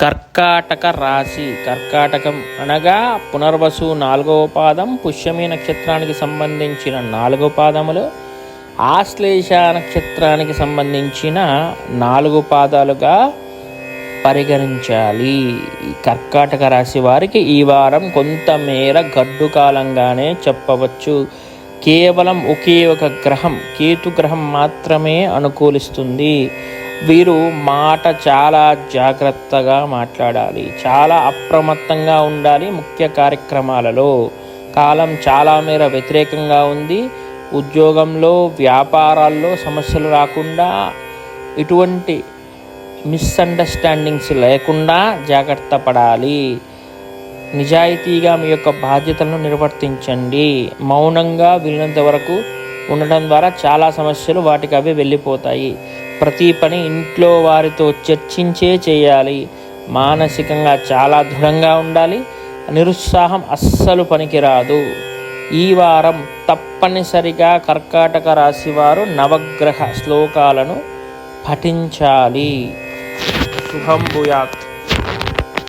కర్కాటక రాశి. కర్కాటకం అనగా పునర్వసు నాలుగవ పాదం పుష్యమి నక్షత్రానికి సంబంధించిన నాలుగో పాదములు ఆశ్లేష నక్షత్రానికి సంబంధించిన నాలుగు పాదాలుగా పరిగణించాలి. కర్కాటక రాశి వారికి ఈ వారం కొంతమేర గడ్డు కాలంగానే చెప్పవచ్చు. కేవలం ఒకే ఒక గ్రహం కేతు గ్రహం మాత్రమే అనుకూలిస్తుంది. వీరు మాట చాలా జాగ్రత్తగా మాట్లాడాలి చాలా అప్రమత్తంగా ఉండాలి ముఖ్య కార్యక్రమాలలో. కాలం చాలా మేర వ్యతిరేకంగా ఉంది. ఉద్యోగంలో వ్యాపారాల్లో సమస్యలు రాకుండా ఇటువంటి మిస్అండర్స్టాండింగ్స్ లేకుండా జాగ్రత్త పడాలి. నిజాయితీగా మీ యొక్క బాధ్యతలను నిర్వర్తించండి. మౌనంగా వీలైనంత వరకు ఉండడం ద్వారా చాలా సమస్యలు వాటికి అవి వెళ్ళిపోతాయి. ప్రతి పని ఇంట్లో వారితో చర్చించే చేయాలి. మానసికంగా చాలా దృఢంగా ఉండాలి. నిరుత్సాహం అస్సలు పనికిరాదు. ఈ వారం తప్పనిసరిగా కర్కాటక రాశి వారు నవగ్రహ శ్లోకాలను పఠించాలి. శుభం భూయాత్.